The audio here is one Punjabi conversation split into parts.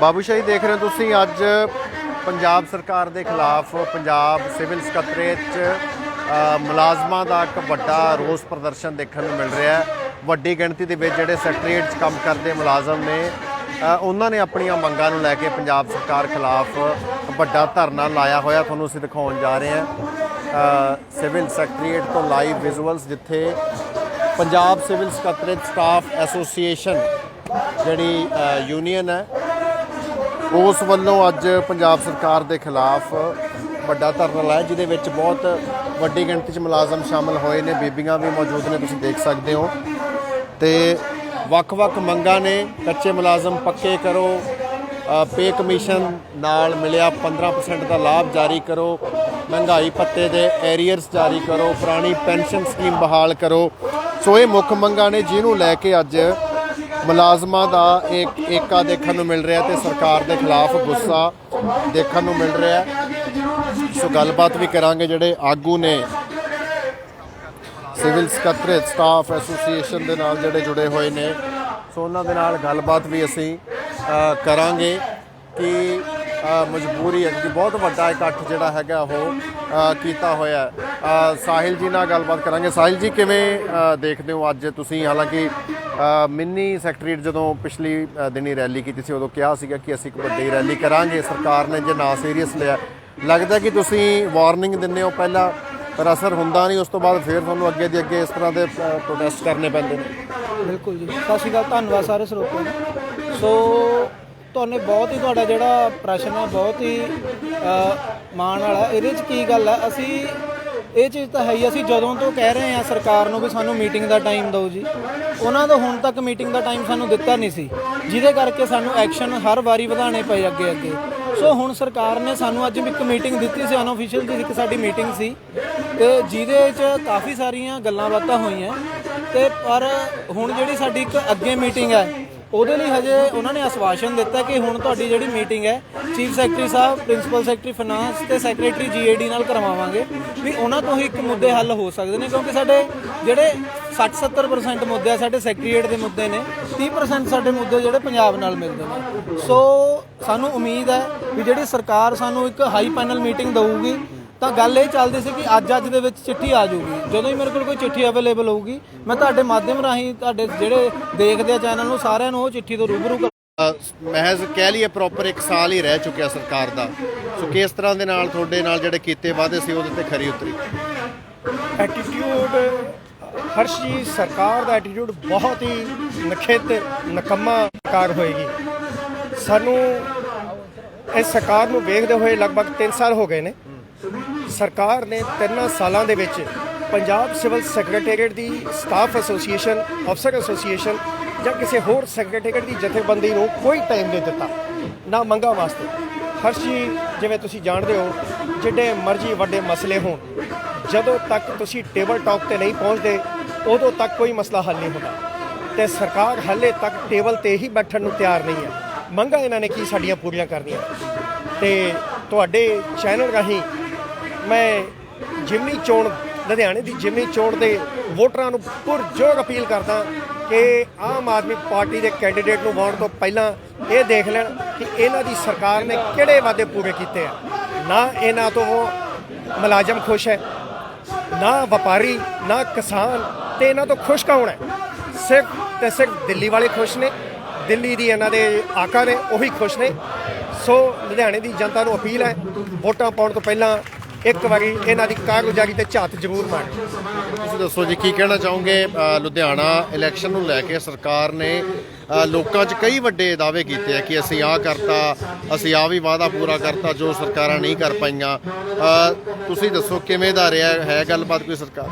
ਬਾਬੂਸ਼ਾਹੀ ਦੇਖ ਰਹੇ ਹੋ ਤੁਸੀਂ ਅੱਜ ਪੰਜਾਬ ਸਰਕਾਰ ਦੇ ਖਿਲਾਫ ਪੰਜਾਬ ਸਿਵਲ ਸਕੱਤਰੇਤ 'ਚ ਮੁਲਾਜ਼ਮਾਂ ਦਾ ਇੱਕ ਵੱਡਾ ਰੋਸ ਪ੍ਰਦਰਸ਼ਨ ਦੇਖਣ ਨੂੰ ਮਿਲ ਰਿਹਾ ਹੈ। ਵੱਡੀ ਗਿਣਤੀ ਦੇ ਵਿੱਚ ਜਿਹੜੇ ਸੈਕਟਰੀਏਟ 'ਚ ਕੰਮ ਕਰਦੇ ਮੁਲਾਜ਼ਮ ਨੇ ਉਹਨਾਂ ਨੇ ਆਪਣੀਆਂ ਮੰਗਾਂ ਨੂੰ ਲੈ ਕੇ ਪੰਜਾਬ ਸਰਕਾਰ ਖਿਲਾਫ ਵੱਡਾ ਧਰਨਾ ਲਾਇਆ ਹੋਇਆ, ਤੁਹਾਨੂੰ ਅਸੀਂ ਦਿਖਾਉਣ ਜਾ ਰਹੇ ਹਾਂ। ਸਿਵਲ ਸੈਕਟਰੀਏਟ ਤੋਂ ਲਾਈਵ ਵਿਜ਼ੂਅਲਸ ਜਿੱਥੇ ਪੰਜਾਬ ਸਿਵਲ ਸਕੱਤਰੇਤ ਸਟਾਫ ਐਸੋਸੀਏਸ਼ਨ ਜਿਹੜੀ ਯੂਨੀਅਨ ਹੈ, ਉਸ ਵੱਲੋਂ ਅੱਜ ਪੰਜਾਬ ਸਰਕਾਰ ਦੇ ਖਿਲਾਫ ਵੱਡਾ ਧਰਨਾ ਲਾਇਆ, ਜਿਹਦੇ ਵਿੱਚ ਬਹੁਤ ਵੱਡੀ ਗਿਣਤੀ 'ਚ ਮੁਲਾਜ਼ਮ ਸ਼ਾਮਲ ਹੋਏ ਨੇ, ਬੀਬੀਆਂ ਵੀ ਮੌਜੂਦ ਨੇ, ਤੁਸੀਂ ਦੇਖ ਸਕਦੇ ਹੋ। ਤੇ ਵੱਖ-ਵੱਖ ਮੰਗਾਂ ਨੇ, ਕੱਚੇ ਮੁਲਾਜ਼ਮ ਪੱਕੇ ਕਰੋ ਪੇ ਕਮਿਸ਼ਨ ਨਾਲ ਮਿਲਿਆ 15% ਦਾ ਲਾਭ ਜਾਰੀ ਕਰੋ, ਮਹਿੰਗਾਈ ਭੱਤੇ ਦੇ ਐਰੀਅਰਸ ਜਾਰੀ ਕਰੋ, ਪੁਰਾਣੀ ਪੈਨਸ਼ਨ ਸਕੀਮ ਬਹਾਲ ਕਰੋ। ਸੋ ਇਹ ਮੁੱਖ ਮੰਗਾਂ ਨੇ, ਜਿਹਨੂੰ ਲੈ ਕੇ ਅੱਜ ਮੁਲਾਜ਼ਮਾਂ ਦਾ ਇੱਕ ਏਕਾ ਦੇਖਣ ਨੂੰ ਮਿਲ ਰਿਹਾ ਤੇ ਸਰਕਾਰ ਦੇ ਖਿਲਾਫ ਗੁੱਸਾ ਦੇਖਣ ਨੂੰ ਮਿਲ ਰਿਹਾ। ਸੋ ਗੱਲਬਾਤ ਵੀ ਕਰਾਂਗੇ ਜਿਹੜੇ ਆਗੂ ਨੇ। ਸਿਵਲ ਸਕੱਤਰੇਤ ਸਟਾਫ ਐਸੋਸੀਏਸ਼ਨ ਦੇ ਨਾਲ ਜਿਹੜੇ ਜੁੜੇ ਹੋਏ ਨੇ। ਸੋ ਉਹਨਾਂ ਦੇ ਨਾਲ ਗੱਲਬਾਤ ਵੀ ਅਸੀਂ ਕਰਾਂਗੇ ਕਿ ਮਜਬੂਰੀ ਹੈ ਕਿ ਬਹੁਤ ਵੱਡਾ ਇਕੱਠ ਜਿਹੜਾ ਹੈਗਾ ਉਹ ਕੀਤਾ ਹੋਇਆ ਸਾਹਿਲ ਜੀ ਨਾਲ ਗੱਲਬਾਤ ਕਰਾਂਗੇ। ਸਾਹਿਲ ਜੀ, ਕਿਵੇਂ ਦੇਖਦੇ ਹੋ ਅੱਜ ਤੁਸੀਂ? ਹਾਲਾਂਕਿ ਮਿੰਨੀ ਸੈਕਟਰੀਏਟ ਜਦੋਂ ਪਿਛਲੀ ਦਿਨੀ ਰੈਲੀ ਕੀਤੀ ਸੀ, ਉਦੋਂ ਕਿਹਾ ਸੀਗਾ ਕਿ ਅਸੀਂ ਇੱਕ ਵੱਡੀ ਰੈਲੀ ਕਰਾਂਗੇ। ਸਰਕਾਰ ਨੇ ਜੇ ਨਾ ਸੀਰੀਅਸ ਲਿਆ, ਲੱਗਦਾ ਕਿ ਤੁਸੀਂ ਵਾਰਨਿੰਗ ਦਿੰਦੇ ਹੋ, ਪਹਿਲਾਂ ਪਰ ਅਸਰ ਹੁੰਦਾ ਨਹੀਂ, ਉਸ ਤੋਂ ਬਾਅਦ ਫਿਰ ਤੁਹਾਨੂੰ ਅੱਗੇ ਦੀ ਅੱਗੇ ਇਸ ਤਰ੍ਹਾਂ ਦੇ ਪ੍ਰੋਟੈਸਟ ਕਰਨੇ ਪੈਂਦੇ ਨੇ। ਬਿਲਕੁਲ ਜੀ। ਸਤਿ ਸ਼੍ਰੀ ਅਕਾਲ, ਧੰਨਵਾਦ ਸਾਰੇ ਸਰੋਤਿਆਂ ਦਾ। ਸੋ ਤੁਹਾਨੂੰ ਬਹੁਤ ਹੀ ਤੁਹਾਡਾ ਜਿਹੜਾ ਪ੍ਰਸ਼ਨ ਹੈ, ਬਹੁਤ ਹੀ ਮਾਣ ਵਾਲਾ ਇਹਦੇ 'ਚ ਕੀ ਗੱਲ ਹੈ, ਅਸੀਂ ਇਹ ਚੀਜ਼ ਤਾਂ ਹੈ ਹੀ, ਅਸੀਂ ਜਦੋਂ ਤੋਂ ਕਹਿ ਰਹੇ ਹਾਂ, ਸਰਕਾਰ ਨੂੰ ਵੀ ਸਾਨੂੰ ਮੀਟਿੰਗ ਦਾ ਟਾਈਮ ਦਿਓ ਜੀ। ਉਹਨਾਂ ਦਾ ਹੁਣ ਤੱਕ ਮੀਟਿੰਗ ਦਾ ਟਾਈਮ ਸਾਨੂੰ ਦਿੱਤਾ ਨਹੀਂ ਸੀ, ਜਿਹਦੇ ਕਰਕੇ ਸਾਨੂੰ ਐਕਸ਼ਨ ਹਰ ਵਾਰੀ ਵਧਾਉਣੇ ਪਏ ਅੱਗੇ ਅੱਗੇ। ਸੋ ਹੁਣ ਸਰਕਾਰ ਨੇ ਸਾਨੂੰ ਅੱਜ ਇੱਕ ਮੀਟਿੰਗ ਦਿੱਤੀ ਸੀ ਅਨਅਫੀਸ਼ੀਅਲ ਦੀ ਇੱਕ ਸਾਡੀ ਮੀਟਿੰਗ ਸੀ। ਤੇ ਜਿਹਦੇ 'ਚ ਕਾਫੀ ਸਾਰੀਆਂ ਗੱਲਾਂ ਬਾਤਾਂ ਹੋਈਆਂ। ਤੇ ਪਰ ਹੁਣ ਜਿਹੜੀ ਸਾਡੀ ਇੱਕ ਅੱਗੇ ਮੀਟਿੰਗ ਹੈ ਉਹਦੇ ਲਈ ਹਜੇ ਉਹਨਾਂ ਨੇ ਆਸ਼ਵਾਸਨ ਦਿੱਤਾ ਕਿ ਹੁਣ ਤੁਹਾਡੀ ਜਿਹੜੀ ਮੀਟਿੰਗ ਹੈ, ਚੀਫ ਸੈਕਟਰੀ ਸਾਹਿਬ, ਪ੍ਰਿੰਸੀਪਲ ਸੈਕਟਰੀ ਫਾਈਨਾਂਸ ਤੇ ਸੈਕਟਰੀ ਜੀਏਡੀ ਨਾਲ ਕਰਵਾਵਾਂਗੇ। ਵੀ ਉਹਨਾਂ ਤੋਂ ਹੀ ਇੱਕ ਮੁੱਦੇ ਹੱਲ ਹੋ ਸਕਦੇ ਨੇ, ਕਿਉਂਕਿ ਸਾਡੇ ਜਿਹੜੇ 60-70% ਮੁੱਦੇ ਆ, ਸਾਡੇ ਸੈਕਟਰੀਏਟ ਦੇ ਮੁੱਦੇ ਨੇ 30% ਸਾਡੇ ਮੁੱਦੇ ਜਿਹੜੇ ਪੰਜਾਬ ਨਾਲ ਮਿਲਦੇ ਨੇ। ਸੋ ਸਾਨੂੰ ਉਮੀਦ ਹੈ ਵੀ ਜਿਹੜੀ ਸਰਕਾਰ ਸਾਨੂੰ ਇੱਕ ਹਾਈ ਪੈਨਲ ਮੀਟਿੰਗ ਦਊਗੀ ਤਾਂ ਗੱਲ ਇਹ ਚੱਲਦੀ ਸੀ ਕਿ ਅੱਜ ਅੱਜ ਦੇ ਵਿੱਚ ਚਿੱਠੀ ਆ ਜਾਊਗੀ। ਜਦੋਂ ਹੀ ਮੇਰੇ ਕੋਲ ਕੋਈ ਚਿੱਠੀ ਅਵੇਲੇਬਲ ਹੋਊਗੀ ਮੈਂ ਤੁਹਾਡੇ ਮਾਧਿਅਮ ਰਾਹੀਂ ਤੁਹਾਡੇ ਜਿਹੜੇ ਦੇਖਦੇ ਆ ਚੈਨਲ ਨੂੰ ਸਾਰਿਆਂ ਨੂੰ ਉਹ ਚਿੱਠੀ ਤੋਂ ਰੂਬਰੂ ਕਰ ਮਹਿਜ਼ ਕਹਿ ਲਈਏ ਪ੍ਰੋਪਰ ਇੱਕ ਸਾਲ ਹੀ ਰਹਿ ਚੁੱਕਿਆ ਸਰਕਾਰ ਦਾ। ਸੋ ਕਿਸ ਤਰ੍ਹਾਂ ਦੇ ਨਾਲ ਤੁਹਾਡੇ ਨਾਲ ਜਿਹੜੇ ਕੀਤੇ ਵਾਅਦੇ ਸੀ ਉਹਦੇ ਤੇ ਖਰੀ ਉਤਰੀ? ਐਟੀਟਿਊਡ ਹਰਸ਼ ਜੀ ਸਰਕਾਰ ਦਾ ਐਟੀਟਿਊਡ ਬਹੁਤ ਹੀ ਨਖੇਤ ਨਕਮਾ ਸਰਕਾਰ ਹੋਏਗੀ। ਸਾਨੂੰ ਇਸ ਸਰਕਾਰ ਨੂੰ ਵੇਖਦੇ ਹੋਏ ਲਗਭਗ 3 ਸਾਲ ਹੋ ਗਏ ਨੇ। ਸਰਕਾਰ ਨੇ ਤਿੰਨਾਂ ਸਾਲਾਂ ਦੇ ਵਿੱਚ ਪੰਜਾਬ ਸਿਵਲ ਸੈਕਟਰੀਏਟ ਦੀ ਸਟਾਫ ਐਸੋਸੀਏਸ਼ਨ, ਅਫਸਰ ਐਸੋਸੀਏਸ਼ਨ ਜਾਂ ਕਿਸੇ ਹੋਰ ਸੈਕਟਰੀਏਟ ਦੀ ਜਥੇਬੰਦੀ ਨੂੰ ਕੋਈ ਟਾਈਮ ਨਹੀਂ ਦਿੱਤਾ, ਨਾ ਮੰਗਾ ਵਾਸਤੇ। ਹਰ ਜੀ, ਜਿਵੇਂ ਤੁਸੀਂ ਜਾਣਦੇ ਹੋ, ਜਿੱਡੇ ਮਰਜ਼ੀ ਵੱਡੇ ਮਸਲੇ ਹੋਣ, ਜਦੋਂ ਤੱਕ ਤੁਸੀਂ ਟੇਬਲ ਟਾਕ ਤੇ ਨਹੀਂ ਪਹੁੰਚਦੇ, ਉਦੋਂ ਤੱਕ ਕੋਈ ਮਸਲਾ ਹੱਲ ਨਹੀਂ ਹੁੰਦਾ। ਤੇ ਸਰਕਾਰ ਹੱਲੇ ਤੱਕ ਟੇਬਲ ਤੇ ਹੀ ਬੈਠਣ ਨੂੰ ਤਿਆਰ ਨਹੀਂ ਹੈ। ਮੰਗਾ ਇਹਨਾਂ ਨੇ ਕੀ ਸਾਡੀਆਂ ਪੂਰੀਆਂ ਕਰਨੀਆਂ? ਤੇ ਤੁਹਾਡੇ ਚੈਨਲ ਰਾਹੀਂ ਮੈਂ ਜਿਮਨੀ ਚੋਣ, ਲੁਧਿਆਣੇ ਦੀ ਜਿਮਨੀ ਚੋਣ ਦੇ ਵੋਟਰਾਂ ਨੂੰ ਪੁਰਜੋਰ ਅਪੀਲ ਕਰਦਾ ਕਿ ਆਮ ਆਦਮੀ ਪਾਰਟੀ ਦੇ ਕੈਂਡੀਡੇਟ ਨੂੰ ਵੋਟ ਤੋਂ ਪਹਿਲਾਂ ਇਹ ਦੇਖ ਲੈਣ ਕਿ ਇਹਨਾਂ ਦੀ ਸਰਕਾਰ ਨੇ ਕਿਹੜੇ ਵਾਅਦੇ ਪੂਰੇ ਕੀਤੇ ਆ। ਨਾ ਇਹਨਾਂ ਤੋਂ ਮੁਲਾਜ਼ਮ ਖੁਸ਼ ਹੈ, ਨਾ ਵਪਾਰੀ, ਨਾ ਕਿਸਾਨ, ਤੇ ਇਹਨਾਂ ਤੋਂ ਖੁਸ਼ ਕੌਣ ਹੈ? ਸਿਰਫ ਤੇ ਸਿਰਫ ਦਿੱਲੀ ਵਾਲੇ ਖੁਸ਼ ਨੇ, ਦਿੱਲੀ ਦੀ ਇਹਨਾਂ ਦੇ ਆਕਾ ਨੇ, ਉਹੀ ਖੁਸ਼ ਨੇ। ਸੋ ਲੁਧਿਆਣੇ ਦੀ ਜਨਤਾ ਨੂੰ ਅਪੀਲ ਹੈ, ਵੋਟਾਂ ਪਾਉਣ ਤੋਂ ਪਹਿਲਾਂ ਇੱਕ ਵਾਰੀ ਇਹਨਾਂ ਦੀ ਕਾਰਗੁਜ਼ਾਰੀ ਤੇ ਝਾਤ ਜ਼ਰੂਰ ਮਾਰੋ। ਤੁਸੀਂ ਦੱਸੋ ਜੀ ਕੀ ਕਹਿਣਾ ਚਾਹੋਗੇ? ਲੁਧਿਆਣਾ ਇਲੈਕਸ਼ਨ ਨੂੰ ਲੈ ਕੇ ਸਰਕਾਰ ਨੇ ਲੋਕਾਂ 'ਚ ਕਈ ਵੱਡੇ ਦਾਅਵੇ ਕੀਤੇ ਆ ਕਿ ਅਸੀਂ ਆਹ ਕਰਤਾ ਅਸੀਂ ਆਹ ਵੀ ਵਾਅਦਾ ਪੂਰਾ ਕਰਤਾ ਜੋ ਸਰਕਾਰਾਂ ਨਹੀਂ ਕਰ ਪਾਈਆਂ। ਤੁਸੀਂ ਦੱਸੋ ਕਿਵੇਂ ਦਾ ਰਿਹਾ ਹੈ ਗੱਲਬਾਤ ਕੋਈ ਸਰਕਾਰ?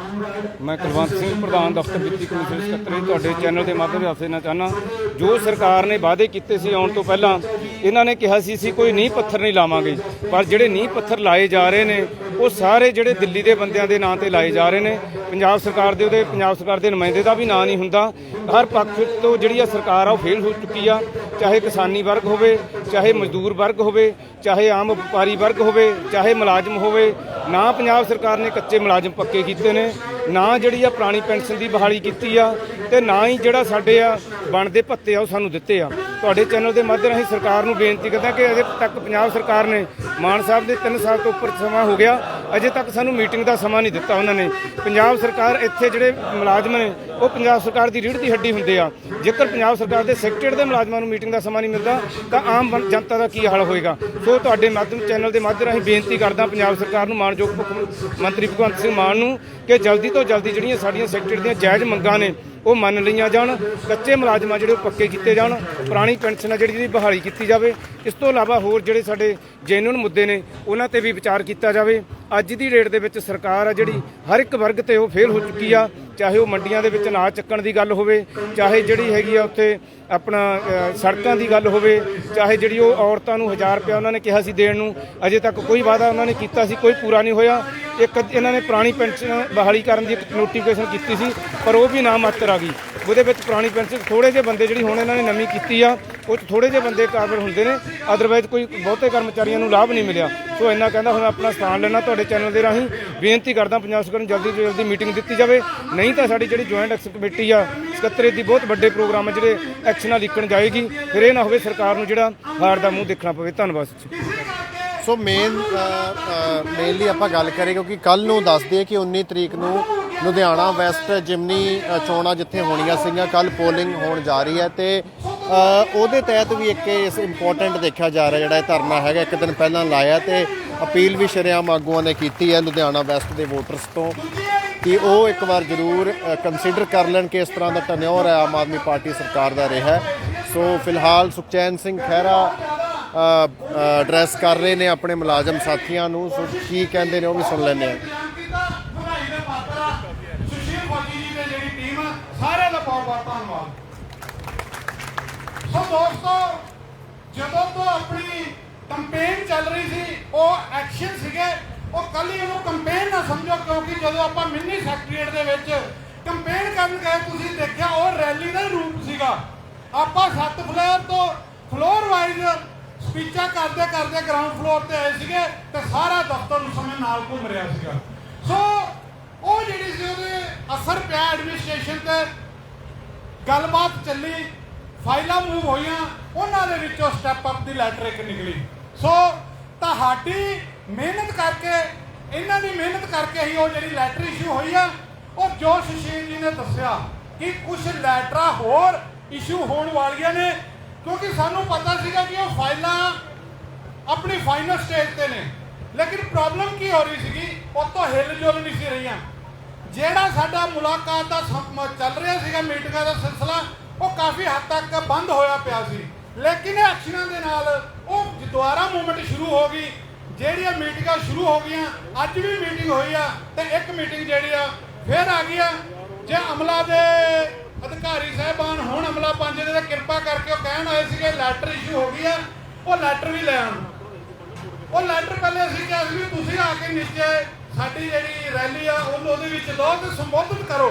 ਮੈਂ ਕੁਲਵੰਤ ਸਿੰਘ ਪ੍ਰਧਾਨ ਦਫ਼ਤਰ ਵਿੱਤੀ ਕਮਿਸ਼ਨ ਸਕੱਤਰ ਤੁਹਾਡੇ ਚੈਨਲ ਦੇ ਮਾਧਿਅਮ ਰਾਹੀਂ ਦੱਸਣਾ ਚਾਹਨਾ ਜੋ ਸਰਕਾਰ ਨੇ ਵਾਅਦੇ ਕੀਤੇ ਸੀ ਆਉਣ ਤੋਂ ਪਹਿਲਾਂ ਇਹਨਾਂ ਨੇ ਕਿਹਾ ਸੀ ਅਸੀਂ ਕੋਈ ਨੀਂਹ ਪੱਥਰ ਨਹੀਂ ਲਾਵਾਂਗੇ। ਪਰ ਜਿਹੜੇ ਨੀਂਹ ਪੱਥਰ ਲਾਏ ਜਾ ਰਹੇ ਨੇ ਉਹ ਸਾਰੇ ਜਿਹੜੇ ਦਿੱਲੀ ਦੇ ਬੰਦਿਆਂ ਦੇ ਨਾਂ ਤੇ ਲਾਏ ਜਾ ਰਹੇ ਨੇ, ਪੰਜਾਬ ਸਰਕਾਰ ਦੇ ਉਹਦੇ, ਪੰਜਾਬ ਸਰਕਾਰ ਦੇ ਨੁਮਾਇੰਦੇ ਦਾ ਵੀ ਨਾਂ ਨਹੀਂ ਹੁੰਦਾ। ਹਰ ਪੱਖ ਤੋਂ ਜਿਹੜੀ ਆ ਸਰਕਾਰ ਆ, ਉਹ ਫੇਲ ਹੋ ਚੁੱਕੀ ਆ। ਚਾਹੇ ਕਿਸਾਨੀ ਵਰਗ ਹੋਵੇ, ਚਾਹੇ ਮਜ਼ਦੂਰ ਵਰਗ ਹੋਵੇ, ਚਾਹੇ ਆਮ ਵਪਾਰੀ ਵਰਗ ਹੋਵੇ, ਚਾਹੇ ਮੁਲਾਜ਼ਮ ਹੋਵੇ, ਨਾ ਪੰਜਾਬ ਸਰਕਾਰ ਨੇ ਕੱਚੇ ਮੁਲਾਜ਼ਮ ਪੱਕੇ ਕੀਤੇ ਨੇ, ਨਾ ਜਿਹੜੀ ਆ ਪੁਰਾਣੀ ਪੈਨਸ਼ਨ ਦੀ ਬਹਾਲੀ ਕੀਤੀ ਆ, ਤੇ ਨਾ ਹੀ ਜਿਹੜਾ ਸਾਡੇ ਆ ਬਣਦੇ ਭੱਤੇ ਆ, ਉਹ ਸਾਨੂੰ ਦਿੱਤੇ ਆ। ਤੁਹਾਡੇ ਚੈਨਲ ਦੇ ਮਾਧਿਅਮ ਰਾਹੀਂ ਸਰਕਾਰ ਨੂੰ ਬੇਨਤੀ ਕਰਦਾ ਕਿ ਅਜੇ ਤੱਕ ਪੰਜਾਬ ਸਰਕਾਰ ਨੇ ਮਾਨ ਸਾਹਿਬ ਦੇ 3 ਸਾਲ ਤੋਂ ਉੱਪਰ ਸਮਾਂ ਹੋ ਗਿਆ, ਅਜੇ ਤੱਕ ਸਾਨੂੰ ਮੀਟਿੰਗ ਦਾ ਸਮਾਂ ਨਹੀਂ ਦਿੱਤਾ ਉਹਨਾਂ ਨੇ। ਪੰਜਾਬ ਸਰਕਾਰ ਇੱਥੇ ਜਿਹੜੇ ਮੁਲਾਜ਼ਮ ਨੇ, ਉਹ ਪੰਜਾਬ ਸਰਕਾਰ ਦੀ ਰੀੜ੍ਹ ਦੀ ਹੱਡੀ ਹੁੰਦੇ ਆ। ਜੇਕਰ ਪੰਜਾਬ ਸਰਕਾਰ ਦੇ ਸੈਕਟਰੀ ਦੇ ਮੁਲਾਜ਼ਮਾਂ ਨੂੰ ਮੀਟਿੰਗ ਦਾ ਸਮਾਂ ਨਹੀਂ ਮਿਲਦਾ, ਤਾਂ ਆਮ ਜਨਤਾ ਦਾ ਕੀ ਹਾਲ ਹੋਏਗਾ? ਸੋ ਤੁਹਾਡੇ ਮਾਧਿਅਮ ਚੈਨਲ ਦੇ ਮਾਧਿਅਮ ਰਾਹੀਂ ਬੇਨਤੀ ਕਰਦਾ ਪੰਜਾਬ ਸਰਕਾਰ ਨੂੰ, ਮਾਨਯੋਗ ਮੁੱਖ ਮੰਤਰੀ ਭਗਵੰਤ ਸਿੰਘ ਮਾਨ ਨੂੰ, ਕਿ ਜਲਦੀ ਤੋਂ ਜਲਦੀ ਜਿਹੜੀਆਂ ਸਾਡੀਆਂ ਸੈਕਟਰੀ ਦੀਆਂ ਜਾਇਜ਼ ਮੰਗਾਂ ਨੇ ਉਹ ਮੰਨ ਲਈਆਂ ਜਾਣ, ਕੱਚੇ ਮੁਲਾਜ਼ਮਾਂ ਜਿਹੜੇ ਉਹ ਪੱਕੇ ਕੀਤੇ ਜਾਣ, ਪੁਰਾਣੀ ਪੈਨਸ਼ਨ ਆ ਜਿਹੜੀ ਜਿਹਦੀ ਬਹਾਲੀ ਕੀਤੀ ਜਾਵੇ। ਇਸ ਤੋਂ ਇਲਾਵਾ ਹੋਰ ਜਿਹੜੇ ਸਾਡੇ ਜੈਨੂਨ ਮੁੱਦੇ ਨੇ, ਉਹਨਾਂ ਤੇ ਵੀ ਵਿਚਾਰ ਕੀਤਾ ਜਾਵੇ। ਅੱਜ ਦੀ ਡੇਟ ਦੇ ਵਿੱਚ ਸਰਕਾਰ ਆ ਜਿਹੜੀ, ਹਰ ਇੱਕ ਵਰਗ ਤੇ ਉਹ ਫੇਲ ਹੋ ਚੁੱਕੀ ਆ, ਚਾਹੇ ਉਹ ਮੰਡੀਆਂ ਦੇ ਵਿੱਚ ਅਨਾਜ ਚੱਕਣ ਦੀ ਗੱਲ ਹੋਵੇ, ਚਾਹੇ ਜਿਹੜੀ ਹੈਗੀ ਆ ਉੱਥੇ ਆਪਣਾ ਸੜਕਾਂ ਦੀ ਗੱਲ ਹੋਵੇ, ਚਾਹੇ ਜਿਹੜੀ ਉਹ ਔਰਤਾਂ ਨੂੰ 1000 ਰੁਪਏ ਉਹਨਾਂ ਨੇ ਕਿਹਾ ਸੀ ਦੇਣ ਨੂੰ, ਅਜੇ ਤੱਕ ਕੋਈ ਵਾਅਦਾ ਉਹਨਾਂ ਨੇ ਕੀਤਾ ਸੀ, ਕੋਈ ਪੂਰਾ ਨਹੀਂ ਹੋਇਆ। ਇੱਕ ਇਹਨਾਂ ਨੇ ਪੁਰਾਣੀ ਪੈਨਸ਼ਨ ਬਹਾਲੀ ਕਰਨ ਦੀ ਇੱਕ ਨੋਟੀਫਿਕੇਸ਼ਨ ਕੀਤੀ ਸੀ, ਪਰ ਉਹ ਵੀ ਨਾ ਮਾਤਰ ਆ ਗਈ। ਉਹਦੇ ਵਿੱਚ ਪੁਰਾਣੀ ਪੈਨਸ਼ਨ ਥੋੜੇ ਜਿਹੇ ਬੰਦੇ ਜਿਹੜੀ ਹੁਣ ਇਹਨਾਂ ਨੇ ਨਵੀਂ ਕੀਤੀ ਆ, ਉਹ 'ਚ ਥੋੜੇ ਜਿਹੇ ਬੰਦੇ ਕਾਬਲ ਹੁੰਦੇ ਨੇ ਅਦਰਵਾਈਜ਼ ਕੋਈ ਬਹੁਤੇ ਕਰਮਚਾਰੀਆਂ ਨੂੰ ਲਾਭ ਨਹੀਂ ਮਿਲਿਆ। ਸੋ ਇੰਨਾ ਕਹਿੰਦਾ ਹੁਣ ਆਪਣਾ ਸਥਾਨ ਲੈਣਾ ਤੁਹਾਡੇ ਚੈਨਲ ਦੇ ਰਾਹੀਂ। ਬੇਨਤੀ ਕਰਦਾ ਪੰਜਾਬ ਸਰਕਾਰ ਨੂੰ ਜਲਦੀ ਤੋਂ ਜਲਦੀ ਮੀਟਿੰਗ ਦਿੱਤੀ ਜਾਵੇ। ਨਹੀਂ ਤਾਂ ਸਾਡੀ ਜਿਹੜੀ ਜੁਆਇੰਟ ਐਕਸ ਕਮੇਟੀ ਆ ਸਕੱਤਰੇ ਦੀ ਬਹੁਤ ਵੱਡੇ ਪ੍ਰੋਗਰਾਮ ਆ ਜਿਹੜੇ ਐਕਸ਼ਨਾਂ ਲਿਖਣ ਜਾਏਗੀ। ਫਿਰ ਇਹ ਨਾ ਹੋਵੇ ਸਰਕਾਰ ਨੂੰ ਜਿਹੜਾ ਹਾਰ ਦਾ ਮੂੰਹ ਦੇਖਣਾ ਪਵੇ। ਧੰਨਵਾਦ ਜੀ। ਸੋ ਮੇਨ ਮੇਨਲੀ ਆਪਾਂ ਗੱਲ ਕਰੀਏ ਕਿਉਂਕਿ ਕੱਲ ਨੂੰ ਦੱਸ ਦਈਏ ਕਿ 19 ਤਰੀਕ ਨੂੰ ਲੁਧਿਆਣਾ, ਵੈਸਟ ਜਿਮਨੀ ਚੋਣਾਂ ਜਿੱਥੇ ਹੋਣੀਆਂ ਸੀਗੀਆਂ ਕੱਲ ਪੋਲਿੰਗ ਹੋਣ ਜਾ ਰਹੀ ਹੈ ਤੇ ਉਹਦੇ ਤਹਿਤ ਵੀ ਇੱਕ ਇਸ ਇੰਪੋਰਟੈਂਟ ਦੇਖਿਆ ਜਾ ਰਿਹਾ ਜਿਹੜਾ ਇਹ ਧਰਨਾ ਹੈਗਾ, ਇੱਕ ਦਿਨ ਪਹਿਲਾਂ ਲਾਇਆ ਤੇ ਅਪੀਲ ਵੀ ਸ਼ਰੇਆਮ ਆਗੂਆਂ ਨੇ ਕੀਤੀ ਹੈ ਲੁਧਿਆਣਾ, ਵੈਸਟ ਦੇ ਵੋਟਰਸ ਤੋਂ ਕਿ ਉਹ ਇੱਕ ਵਾਰ ਜ਼ਰੂਰ ਕੰਸੀਡਰ ਕਰ ਲੈਣ ਕਿ ਇਸ ਤਰ੍ਹਾਂ ਦਾ ਟਨਿਓਰ ਹੈ ਆਮ ਆਦਮੀ ਪਾਰਟੀ ਸਰਕਾਰ ਦਾ ਰਿਹਾ ਸੋ ਫਿਲਹਾਲ ਸੁਖਚੈਨ ਸਿੰਘ ਖਹਿਰਾ ਐਡਰੈਸ ਕਰ ਰਹੇ ਨੇ ਆਪਣੇ ਮੁਲਾਜ਼ਮ ਸਾਥੀਆਂ ਨੂੰ। ਸੋ ਕੀ ਕਹਿੰਦੇ ਨੇ ਉਹ ਵੀ ਸੁਣ ਲੈਂਦੇ ਆ ਸਾਰਿਆਂ ਦਾ ਬਹੁਤ ਬਹੁਤ ਧੰਨਵਾਦ ਸੋ ਦੋਸਤੋ, ਜਦੋਂ ਤੋਂ ਆਪਣੀ ਕੰਪੇਨ ਚੱਲ ਰਹੀ ਸੀ, ਉਹ ਐਕਸ਼ਨ ਸੀਗੇ। ਉਹ ਕੱਲ ਹੀ ਕੰਪੇਨ ਨਾ ਸਮਝੋ, ਕਿਉਂਕਿ ਜਦੋਂ ਆਪਾਂ ਮਿੰਨੀ ਸੈਕਟਰੀਏਟ ਦੇ ਵਿੱਚ ਕੰਪੇਨ ਕਰਨ ਗਏ, ਤੁਸੀਂ ਦੇਖਿਆ ਉਹ ਰੈਲੀ ਦਾ ਰੂਪ ਸੀਗਾ। ਆਪਾਂ ਸੱਤ ਫਲੋਰ ਤੋਂ ਫਲੋਰ ਵਾਈਜ਼ ਸਪੀਚਾਂ ਕਰਦੇ ਕਰਦੇ ਗਰਾਊਂਡ ਫਲੋਰ ਤੇ ਆਏ ਸੀਗੇ ਤੇ ਸਾਰਾ ਦਫ਼ਤਰ ਉਸ ਸਮੇਂ ਨਾਲ ਘੁੰਮ ਰਿਹਾ ਸੀਗਾ। ਸੋ ਉਹ ਜਿਹੜੀ ਸੀ ਉਹਦੇ ਅਸਰ ਪਿਆ ਐਡਮਿਨਿਸਟ੍ਰੇਸ਼ਨ ਤੇ। ਗੱਲਬਾਤ ਚੱਲੀ, ਫਾਈਲਾਂ ਮੂਵ ਹੋਈਆਂ, ਉਹਨਾਂ ਦੇ ਵਿੱਚੋਂ ਸਟੈਪ ਅਪ ਦੀ ਲੈਟਰ ਇੱਕ ਨਿਕਲੀ। ਸੋ ਤੁਹਾਡੀ ਮਿਹਨਤ ਕਰਕੇ, ਇਹਨਾਂ ਦੀ ਮਿਹਨਤ ਕਰਕੇ ਹੀ ਉਹ ਜਿਹੜੀ ਲੈਟਰ ਇਸ਼ੂ ਹੋਈ ਆ ਔਰ ਜੋ ਸੁਸ਼ੀਲ ਜੀ ਨੇ ਦੱਸਿਆ ਕਿ ਕੁਝ ਲੈਟਰਾਂ ਹੋਰ ਇਸ਼ੂ ਹੋਣ ਵਾਲੀਆਂ ਨੇ। ਕਿਉਂਕਿ ਸਾਨੂੰ ਪਤਾ ਸੀਗਾ ਕਿ ਉਹ ਫਾਈਲਾਂ ਆਪਣੀ ਫਾਈਨਲ ਸਟੇਜ ਤੇ ਨੇ। ਲੇਕਿਨ ਪ੍ਰੋਬਲਮ ਕੀ ਹੋ ਰਹੀ ਸੀਗੀ? ਉਹ ਤੋਂ ਜੁਲ ਨਹੀਂ ਸੀ ਰਹੀਆਂ। ਜਿਹੜਾ ਸਾਡਾ ਮੁਲਾਕਾਤ ਦਾ ਚੱਲ ਰਿਹਾ ਸੀਗਾ, ਮੀਟਿੰਗਾਂ ਦਾ ਸਿਲਸਿਲਾ, ਉਹ ਕਾਫੀ ਹੱਦ ਤੱਕ ਬੰਦ ਹੋਇਆ ਪਿਆ ਸੀ। ਲੇਕਿਨ ਇਹ ਐਕਸ਼ਨਾਂ ਦੇ ਨਾਲ ਉਹ ਦੁਬਾਰਾ ਮੂਵਮੈਂਟ ਸ਼ੁਰੂ ਹੋ ਗਈ। ਜਿਹੜੀਆਂ ਮੀਟਿੰਗਾਂ ਸ਼ੁਰੂ ਹੋ ਗਈਆਂ, ਅੱਜ ਵੀ ਮੀਟਿੰਗ ਹੋਈ ਆ ਤੇ ਇੱਕ ਮੀਟਿੰਗ ਜਿਹੜੀ ਆ, ਫੇਰ ਆ ਗਈ ਆ। ਜੇ ਅਮਲਾ ਦੇ ਅਧਿਕਾਰੀ ਸਾਹਿਬਾਨ ਹੁਣ ਅਮਲਾ ਪੰਜ ਦੇ ਕਿਰਪਾ ਕਰਕੇ ਉਹ ਕਹਿਣ ਆਏ ਸੀਗੇ ਲੈਟਰ ਇਸ਼ੂ ਹੋ ਗਈ ਆ, ਉਹ ਲੈਟਰ ਵੀ ਲੈ ਆਉਣ। ਉਹ ਲੈਟਰ ਪਹਿਲੇ ਅਸੀਂ ਕਿਹਾ ਸੀ ਵੀ ਤੁਸੀਂ ਆ ਕੇ ਨੀਚੇ ਸਾਡੀ ਜਿਹੜੀ ਰੈਲੀ ਆ, ਉਹਨੂੰ ਉਹਦੇ ਵਿੱਚ ਲਓ ਤੇ ਸੰਬੋਧਨ ਕਰੋ।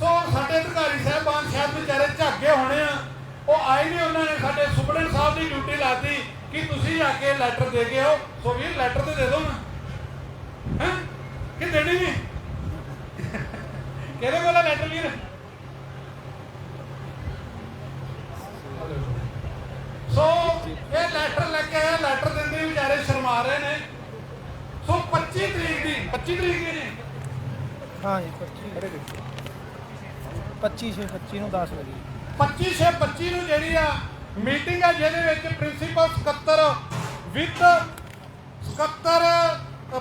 ਸੋ ਸਾਡੇ ਅਧਿਕਾਰੀ ਸਾਹਿਬਾਨ ਸ਼ਾਇਦ ਵਿਚਾਰੇ ਝਾਗੇ ਹੋਣੇ ਆ। ਉਹ ਆਏ ਨਹੀਂ ਉਹਨਾਂ ਨੇ ਸਾਡੇ ਸੁਪਰਡੈਂਟ ਸਾਹਿਬ ਦੀ ਡਿਊਟੀ ਲਾਤੀ ਕਿ ਤੁਸੀਂ ਆ ਕੇ ਲੈਟਰ ਦੇ ਕੇ ਆਓ। ਸੋ ਵੀ ਲੈਟਰ ਤੇ ਦੇ ਦਿਓ ਨਾ ਹੈ ਕਿ ਦੇਣੀ ਨਹੀਂ ਕਿਹਦੇ ਕੋਲ ਲੈਟਰ ਵੀਰ ਸੋ ਇਹ ਲੈਟਰ ਲੈ ਕੇ ਆਇਆ ਲੈਟਰ ਦਿੰਦੇ ਹੀ ਵਿਚਾਰੇ ਸ਼ਰਮਾ ਰਹੇ ਨੇ ਸੋ 25 ਤਰੀਕ ਦੀ 25 ਤਰੀਕ ਦੀ ਜੀ ਹਾਂ ਜੀ 25 25 ਛੇ 25 ਨੂੰ 10 ਵਜੇ। 25 ਛੇ 25 ਨੂੰ ਜਿਹੜੀ ਆ ਮੀਟਿੰਗ ਆ ਜਿਹਦੇ ਵਿੱਚ ਪ੍ਰਿੰਸੀਪਲ ਸਕੱਤਰ ਵਿੱਤ ਸਕੱਤਰ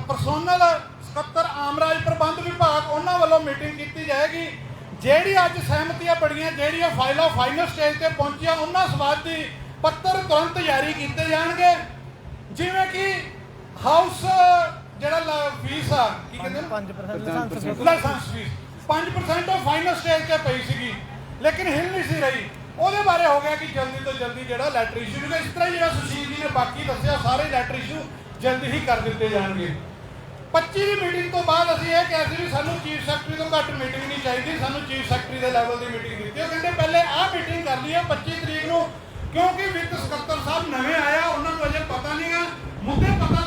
ਪਰਸੋਨਲ ਸਕੱਤਰ ਆਮਰਾਜ ਪ੍ਰਬੰਧ ਵਿਭਾਗ ਉਹਨਾਂ ਵੱਲੋਂ ਮੀਟਿੰਗ ਕੀਤੀ ਜਾਏਗੀ। ਜਿਹੜੀ ਅੱਜ ਸਹਿਮਤੀਆਂ ਬੜੀਆਂ ਜਿਹੜੀਆਂ ਫਾਈਲਾਂ ਫਾਈਨਲ ਸਟੇਜ ਤੇ ਪਹੁੰਚੀਆਂ ਉਹਨਾਂ ਸਬੰਧੀ ਪੱਤਰ ਤੁਰੰਤ ਜਾਰੀ ਕੀਤੇ ਜਾਣਗੇ। ਜਿਵੇਂ ਕਿ ਹਾਊਸ ਜਿਹੜਾ ਫੀਸ ਆ ਕੀ ਕਹਿੰਦੇ ਨੇ? 5% ਲਾਇਸੈਂਸ ਲਾਇਸੈਂਸ ਫੀਸ 5% ਉਹ ਫਾਈਨਲ ਸਟੇਜ ਤੇ ਪਈ ਸੀਗੀ। ਲੇਕਿਨ ਹਿਲ ਨਹੀਂ ਸੀ ਰਹੀ। ਉਹਦੇ ਬਾਰੇ ਹੋ ਗਿਆ ਕਿ ਜਲਦੀ ਤੋਂ ਜਲਦੀ ਜਿਹੜਾ ਲੈਟਰ ਇਸ਼ੂ ਕਿਉਂਕਿ ਇਸ ਤਰ੍ਹਾਂ ਜਿਹੜਾ ਸੁਸ਼ੀਲ ਜੀ ਨੇ ਬਾਕੀ ਦੱਸਿਆ, ਸਾਰੇ ਲੈਟਰ ਇਸ਼ੂ ਜਲਦੀ ਹੀ ਕਰ ਦਿੱਤੇ ਜਾਣਗੇ। 25 ਦੀ ਮੀਟਿੰਗ ਤੋਂ ਬਾਅਦ ਅਸੀਂ ਇਹ ਕਿਹਾ ਸੀ ਵੀ ਸਾਨੂੰ ਚੀਫ ਸੈਕਟਰੀ ਤੋਂ ਘੱਟ ਮੀਟਿੰਗ ਨਹੀਂ ਚਾਹੀਦੀ, ਸਾਨੂੰ ਚੀਫ ਸੈਕਟਰੀ ਦੇ ਲੈਵਲ ਦੀ ਮੀਟਿੰਗ ਦਿੱਤੀ ਉਹ ਕਹਿੰਦੇ ਪਹਿਲੇ ਆਹ ਮੀਟਿੰਗ ਕਰ ਲਈਏ 25 ਤਰੀਕ ਨੂੰ, ਕਿਉਂਕਿ ਵਿੱਤ ਸਕੱਤਰ ਸਾਹਿਬ ਨਵੇਂ ਆਇਆ, ਉਹਨਾਂ ਨੂੰ ਅਜੇ ਪਤਾ ਨਹੀਂਗਾ ਮੁੱਦੇ ਪਤਾ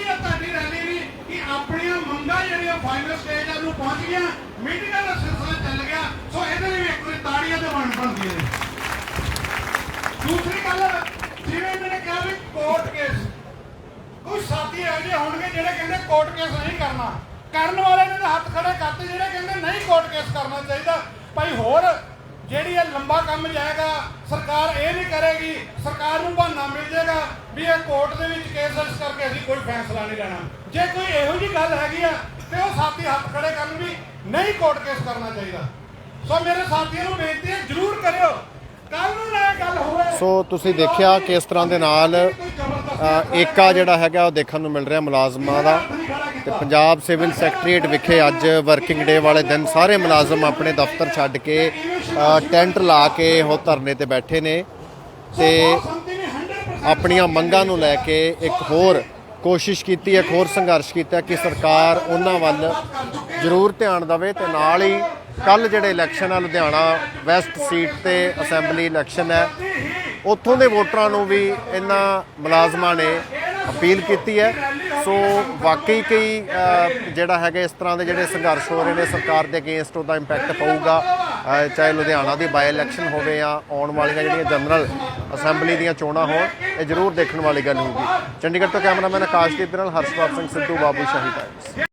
ਕੀ ਆ ਤੁਹਾਡੀ ਰੈਲੀ ਵੀ ਕਿ ਆਪਣੀਆਂ ਮੰਗਾਂ ਜਿਹੜੀਆਂ ਫਾਈਨਲ ਸਟੇਜ ਵੱਲ ਨੂੰ ਪਹੁੰਚ ਗਈਆਂ। ਮੀਟਿੰਗਾਂ ਦਾ ਸਿਲਸਿਲਾ ਚੱਲ ਗਿਆ। ਸੋ ਇਹਦੇ ਲਈ ਵੀ ਇੱਕ ਵਾਰੀ ਤਾੜੀਆਂ ਤੇ ਬਣ ਬਣਦੀ ਹੈ। ਦੂਸਰੀ ਗੱਲ, ਜਿਵੇਂ ਮੈਨੇ ਕਿਹਾ ਵੀ ਕੋਰਟ ਕੇਸ ਕੁਝ ਸਾਥੀ ਇਹੋ ਜਿਹੇ ਹੋਣਗੇ ਜਿਹੜੇ ਕਹਿੰਦੇ ਕੋਰਟ ਕੇਸ ਨਹੀਂ ਕਰਨਾ। ਕਰਨ ਵਾਲੇ ਨੇ ਹੱਥ ਖੜੇ ਕਰਤੇ, ਜਿਹੜੇ ਕਹਿੰਦੇ ਨਹੀਂ ਕੋਰਟ ਕੇਸ ਕਰਨਾ ਚਾਹੀਦਾ। ਭਾਈ ਹੋਰ ਜਿਹੜੀ ਇਹ ਲੰਬਾ ਕੰਮ ਜਾਏਗਾ ਸਰਕਾਰ ਇਹ ਨਹੀਂ ਕਰੇਗੀ ਸਰਕਾਰ ਨੂੰ ਬਹਾਨਾ ਮਿਲ ਜਾਏਗਾ ਵੀ ਇਹ ਕੋਰਟ ਦੇ ਵਿੱਚ ਕੇਸ ਇਸ ਕਰਕੇ ਅਸੀਂ ਕੋਈ ਫੈਸਲਾ ਨਹੀਂ ਲੈਣਾ। ਜੇ ਕੋਈ ਇਹੋ ਜਿਹੀ ਗੱਲ ਹੈਗੀ ਆ ਤੇ ਉਹ ਸਾਥੀ ਹੱਥ ਖੜੇ ਕਰਨ ਵੀ ਨਹੀਂ ਕੋਰਟ ਕੇਸ ਕਰਨਾ ਚਾਹੀਦਾ। ਸੋ ਮੇਰੇ ਸਾਥੀਆਂ ਨੂੰ ਬੇਨਤੀ ਹੈ ਜਰੂਰ ਕਰਿਓ। ਕੱਲ ਨੂੰ ਨਾ ਗੱਲ ਹੋਵੇ। ਸੋ ਤੁਸੀਂ ਦੇਖਿਆ ਕਿ ਇਸ ਤਰ੍ਹਾਂ ਦੇ ਨਾਲ ਏਕਾ ਜਿਹੜਾ ਹੈਗਾ ਉਹ ਦੇਖਣ ਨੂੰ ਮਿਲ ਰਿਹਾ ਮੁਲਾਜ਼ਮਾਂ ਦਾ। ਤੇ ਪੰਜਾਬ ਸਿਵਲ ਸੈਕਟਰੀਏਟ ਵਿਖੇ ਅੱਜ ਵਰਕਿੰਗ ਡੇ ਵਾਲੇ ਦਿਨ ਸਾਰੇ ਮੁਲਾਜ਼ਮ ਆਪਣੇ ਦਫ਼ਤਰ ਛੱਡ ਕੇ ਟੈਂਟ ਲਾ ਕੇ ਉਹ ਧਰਨੇ ਤੇ ਬੈਠੇ ਨੇ ਤੇ ਆਪਣੀਆਂ ਮੰਗਾਂ ਨੂੰ ਲੈ ਕੇ ਇੱਕ ਹੋਰ ਕੋਸ਼ਿਸ਼ ਕੀਤੀ, ਇੱਕ ਹੋਰ ਸੰਘਰਸ਼ ਕੀਤਾ ਕਿ ਸਰਕਾਰ ਉਹਨਾਂ ਵੱਲ ਜ਼ਰੂਰ ਧਿਆਨ ਦੇਵੇ ਤੇ ਨਾਲ ਹੀ ਕੱਲ ਜਿਹੜੇ ਇਲੈਕਸ਼ਨ ਆ, ਲੁਧਿਆਣਾ ਵੈਸਟ ਸੀਟ ਤੇ ਅਸੈਂਬਲੀ ਇਲੈਕਸ਼ਨ ਹੈ, ਉੱਥੋਂ ਦੇ ਵੋਟਰਾਂ ਨੂੰ ਵੀ ਇਹਨਾਂ ਮੁਲਾਜ਼ਮਾਂ ਨੇ ਅਪੀਲ ਕੀਤੀ ਹੈ। ਸੋ ਵਾਕਈ ਕਈ ਜਿਹੜਾ ਹੈਗਾ ਇਸ ਤਰ੍ਹਾਂ ਦੇ ਜਿਹੜੇ ਸੰਘਰਸ਼ ਹੋ ਰਹੇ ਨੇ ਸਰਕਾਰ ਦੇ ਅਗੇਂਸਟ ਉਹਦਾ ਇੰਪੈਕਟ ਪਊਗਾ। ਚਾਹੇ ਲੁਧਿਆਣਾ ਦੀ ਬਾਈ ਇਲੈਕਸ਼ਨ ਹੋਵੇ ਜਾਂ ਆਉਣ ਵਾਲੀਆਂ ਜਿਹੜੀਆਂ ਜਨਰਲ ਅਸੈਂਬਲੀ ਦੀਆਂ ਚੋਣਾਂ ਹੋਣ, ਇਹ ਜ਼ਰੂਰ ਦੇਖਣ ਵਾਲੀ ਗੱਲ ਹੋਊਗੀ। ਚੰਡੀਗੜ੍ਹ ਤੋਂ ਕੈਮਰਾਮੈਨ ਆਕਾਸ਼ਦੀਪ ਦੇ ਨਾਲ ਹਰਸ਼ਵਾਰ ਸਿੰਘ ਸਿੱਧੂ, ਬਾਬੂ ਸ਼ਾਹੀ ਟਾਈਮਸ